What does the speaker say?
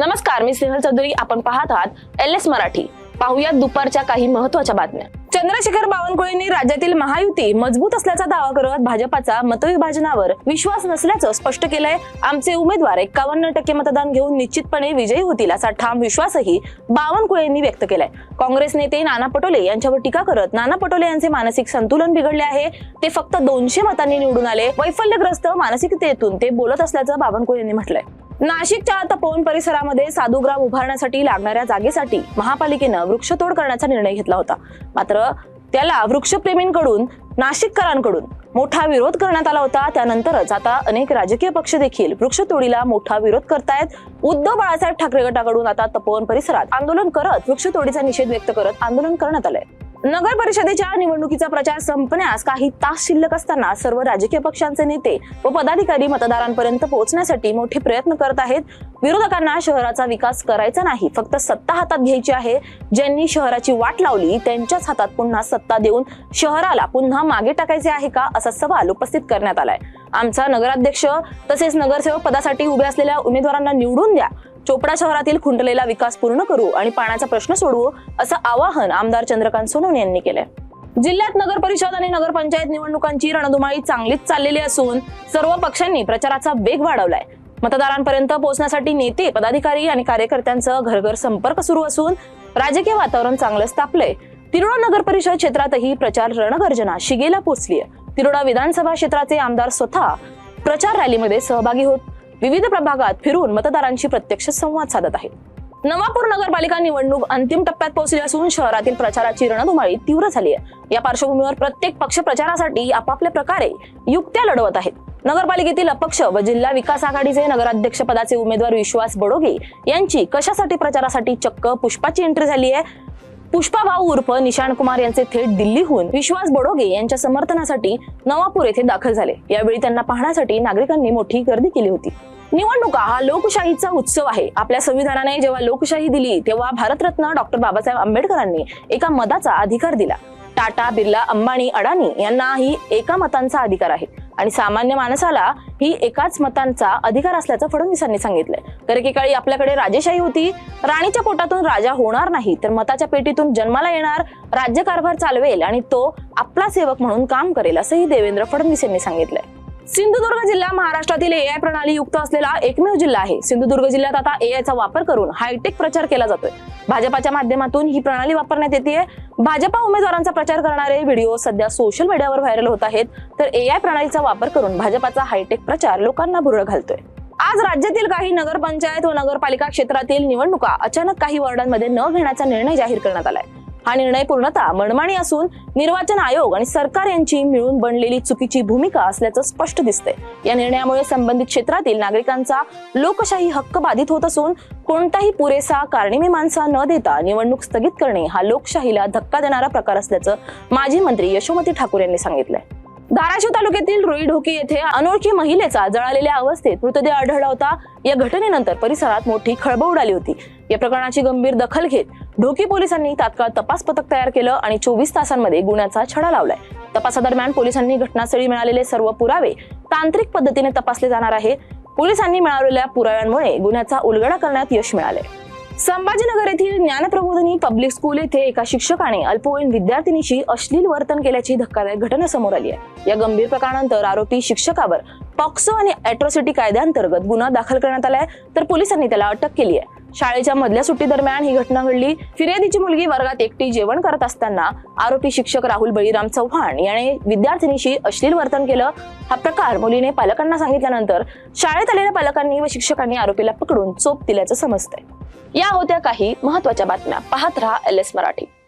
नमस्कार मी स्नेहल चौधरी. आपण पाहत आहात एल एस मराठी. पाहुयात दुपारच्या काही महत्त्वाच्या बातम्या. चंद्रशेखर बावनकुळेंनी राज्यातील महायुती मजबूत असल्याचा दावा करत भाजपाचा मतविभाजनावर विश्वास नसल्याचं स्पष्ट केलंय. आमचे उमेदवार एकावन्न टक्के मतदान घेऊन निश्चितपणे विजयी होतील असा ठाम विश्वासही बावनकुळेंनी व्यक्त केलाय. काँग्रेस नेते नाना पटोले यांच्यावर टीका करत नाना पटोले यांचे मानसिक संतुलन बिघडले आहे. ते फक्त दोनशे मतांनी निवडून आले. वैफल्यग्रस्त मानसिकतेतून ते बोलत असल्याचं बावनकुळे यांनी म्हटलंय. नाशिकच्या तपोवन परिसरामध्ये साधुग्राम उभारण्यासाठी लागणाऱ्या जागेसाठी महापालिकेनं वृक्षतोड करण्याचा निर्णय घेतला होता. मात्र त्याला वृक्षप्रेमींकडून नाशिककरांकडून मोठा विरोध करण्यात आला होता. त्यानंतरच आता अनेक राजकीय पक्ष देखील वृक्षतोडीला मोठा विरोध करतायत. उद्धव बाळासाहेब ठाकरे गटाकडून आता तपोवन परिसरात आंदोलन करत वृक्षतोडीचा निषेध व्यक्त करत आंदोलन करण्यात आलंय. नगर परिषदेच्या निवडणुकीचा प्रचार संपण्यास काही तास शिल्लक असताना सर्व राजकीय पक्षांचे नेते व पदाधिकारी मतदारांपर्यंत पोहोचण्यासाठी मोठे प्रयत्न करत आहेत. विरोधकांना शहराचा विकास करायचा नाही फक्त सत्ता हातात घ्यायची आहे. ज्यांनी शहराची वाट लावली त्यांच्याच हातात पुन्हा सत्ता देऊन शहराला पुन्हा मागे टाकायचे आहे का असा सवाल उपस्थित करण्यात आलाय. आमचा नगराध्यक्ष तसेच नगरसेवक पदासाठी उभे असलेल्या उमेदवारांना निवडून द्या. चोपडा शहरातील खुंटलेला विकास पूर्ण करू आणि पाण्याचा प्रश्न सोडवू असं आवाहन आमदार चंद्रकांत सोनवणे यांनी केलंय. जिल्ह्यात नगर परिषद आणि नगरपंचायत निवडणुकांची रणधुमाळी चांगलीच चाललेली असून सर्व पक्षांनी प्रचाराचा वेग वाढवलाय. मतदारांपर्यंत पोहोचण्यासाठी नेते पदाधिकारी आणि कार्यकर्त्यांचं घरघर संपर्क सुरू असून राजकीय वातावरण चांगलंच तापलंय तिरोडा नगर परिषद क्षेत्रातही प्रचार रणगर्जना शिगेला पोचलीय. तिरोडा विधानसभा क्षेत्राचे आमदार स्वतः प्रचार रॅलीमध्ये सहभागी होत विविध प्रभागात फिरून मतदारांशी प्रत्यक्ष संवाद साधत आहेत. नवापूर नगरपालिका निवडणूक अंतिम टप्प्यात पोहोचली असून शहरातील प्रचाराची रणधुमाळी तीव्र झाली आहे. या पार्श्वभूमीवर प्रत्येक पक्ष प्रचारासाठी आपापल्या प्रकारे युक्त्या लढवत आहेत. नगरपालिकेतील अपक्ष व जिल्हा विकास आघाडीचे नगराध्यक्ष पदाचे उमेदवार विश्वास बडोगे यांची कशासाठी प्रचारासाठी चक्क पुष्पाची एंट्री झाली आहे? पुष्पा भाऊ उर्फ निशाण कुमार यांचे थेट दिल्लीहून विश्वास बडोगे यांच्या समर्थनासाठी नवापूर येथे दाखल झाले. यावेळी त्यांना पाहण्यासाठी नागरिकांनी मोठी गर्दी केली होती. निवडणुका हा लोकशाहीचा उत्सव आहे. आपल्या संविधानाने जेव्हा लोकशाही दिली तेव्हा भारतरत्न डॉक्टर बाबासाहेब आंबेडकरांनी एका मताचा अधिकार दिला. टाटा बिर्ला अंबानी अडाणी यांना ही एका मतांचा अधिकार आहे. आणि सामान्य माणसाला ही एकाच मतांचा अधिकार असल्याचं फडणवीसांनी सांगितलंय. तर एकेकाळी आपल्याकडे राजेशाही होती. राणीच्या पोटातून राजा होणार नाही तर मताच्या पेटीतून जन्माला येणार राज्यकारभार चालवेल आणि तो आपला सेवक म्हणून काम करेल असंही देवेंद्र फडणवीस यांनी सांगितलंय. सिंधुदुर्ग जिल्हा महाराष्ट्रातील एआय प्रणाली युक्त असलेला एकमेव जिल्हा आहे. सिंधुदुर्ग जिल्ह्यात आता एआयचा वापर करून हायटेक प्रचार केला जातोय. भाजपाच्या माध्यमातून ही प्रणाली वापरण्यात येते भाजपा उमेदवारांचा प्रचार करणारे व्हिडिओ सध्या सोशल मीडियावर व्हायरल होत आहेत. तर एआय प्रणालीचा वापर करून भाजपाचा हायटेक प्रचार लोकांना भुरळ घालतोय. आज राज्यातील काही नगरपंचायत व नगरपालिका क्षेत्रातील निवडणुका अचानक काही वॉर्डांमध्ये न घेण्याचा निर्णय जाहीर करण्यात आलाय. हा निर्णय पूर्णतः मनमानी असून निर्वाचन आयोग आणि सरकार यांची मिळून बनलेली चुकीची भूमिका असल्याचं स्पष्ट दिसतंय. या निर्णयामुळे संबंधित क्षेत्रातील नागरिकांचा लोकशाही हक्क बाधित होत असून कोणताही पुरेसा कारणीमीमांसा न देता निवडणूक स्थगित करणे हा लोकशाहीला धक्का देणारा प्रकार असल्याचं माजी मंत्री यशोमती ठाकूर यांनी सांगितलंय. धाराशिव तालुक्यातील रुई ढोकी येथे अनोळखी महिलेचा जळालेल्या अवस्थेत मृतदेह आढळला होता. या घटनेनंतर परिसरात मोठी खळबळ उडाली होती. या प्रकरणाची गंभीर दखल घेत ढोकी पोलिसांनी तात्काळ तपास पथक तयार केलं आणि चोवीस तासांमध्ये गुन्ह्याचा छडा लावलाय. तपासादरम्यान पोलिसांनी घटनास्थळी मिळालेले सर्व पुरावे तांत्रिक पद्धतीने तपासले जाणार आहे. पोलिसांनी मिळवलेल्या पुराव्यांमुळे गुन्ह्याचा उलगडा करण्यात यश मिळाले संभाजीनगर येथील ज्ञानप्रबोधनी पब्लिक स्कूल येथे एका शिक्षकाने अल्पवयीन विद्यार्थिनीशी अश्लील वर्तन केल्याची धक्कादायक घटना समोर आली आहे. या गंभीर प्रकारानंतर आरोपी शिक्षकावर पॉक्सो आणि अॅट्रॉसिटी कायद्याअंतर्गत गुन्हा दाखल करण्यात आलाय तर पोलिसांनी त्याला अटक केली आहे. शाळेच्या मधल्या सुट्टी दरम्यान ही घटना घडली. फिर्यादीची मुलगी वर्गात एकटी जेवण करत असताना आरोपी शिक्षक राहुल बळीराम चव्हाण याने विद्यार्थिनीशी अश्लील वर्तन केलं. हा प्रकार मुलीने पालकांना सांगितल्यानंतर शाळेत आलेल्या पालकांनी व शिक्षकांनी आरोपीला पकडून चोप दिल्याचं समजतंय. या होत्या काही महत्त्वाच्या बातम्या. पाहत रहा एल एस मराठी.